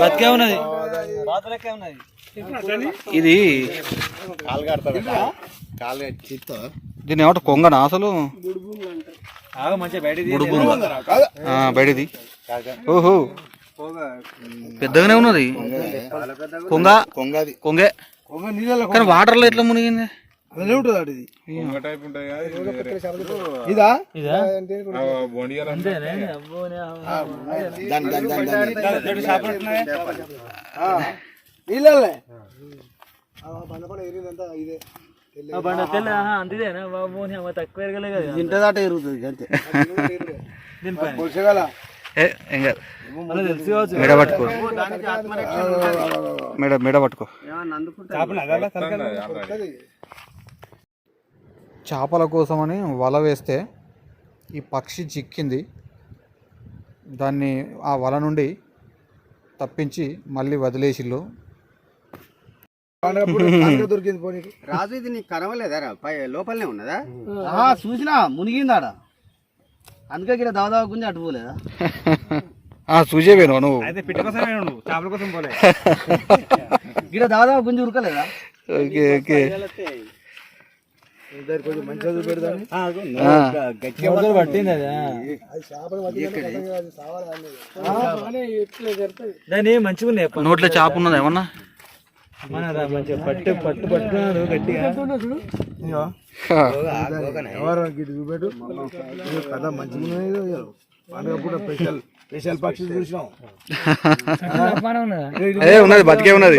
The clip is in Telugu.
బతికే ఉన్నది ఇది దీన్ని ఏమంటారు? కొంగనా అసలు? బయటిది. ఓహో. పెద్దగానే ఉన్నది. కొంగ? కొంగది. కొంగే. కానీ వాటర్లో ఎట్లా మునిగింది? టైప్ ఉంటుంది కదా ఇది వేరే. ఇదా? ఆ, బొండియాలు దాని దాని దాని దాని. నీళ్ళే బండపడ ఎరిగిందంతా ఇదే. ఇంటి దాట ఎరుగుతుంది అంతే. మెడ పట్టుకో. మెడ మెడ పట్టుకో. చేపల కోసమని వల వేస్తే ఈ పక్షి చిక్కింది. దాన్ని ఆ వల నుండి తప్పించి మళ్ళీ వదిలేసిల్లు దొరికింది రాజు ఇది నీకు కనవలేదా పై లోపలనే ఉన్నదా? చూసినా మునిగిందాడ? అందుకే ఇక్కడ దాదాపు గుంజి అటు పోలేదా? ఆ నువ్వు. పిట్ట కోసమే నువ్వు. చేపల కోసం పోలే. ఇక్కడ దాదాపు గుంజి ఉరకలేదా? Okay okay. దాని మంచిగా నోట్లో చేప ఉన్నది ఏమన్నా? మన మంచిగా పట్టు పట్టు పట్టుకున్నాడు గట్టిగా. ఎవరు గిట్టు చూపెట్టు. ఇది కథ మంచిగా ఉన్నది పండుగ పూట స్పెషల్ స్పెషల్ పక్షి చూసినాం. అదే ఉన్నది బతికే ఉన్నది.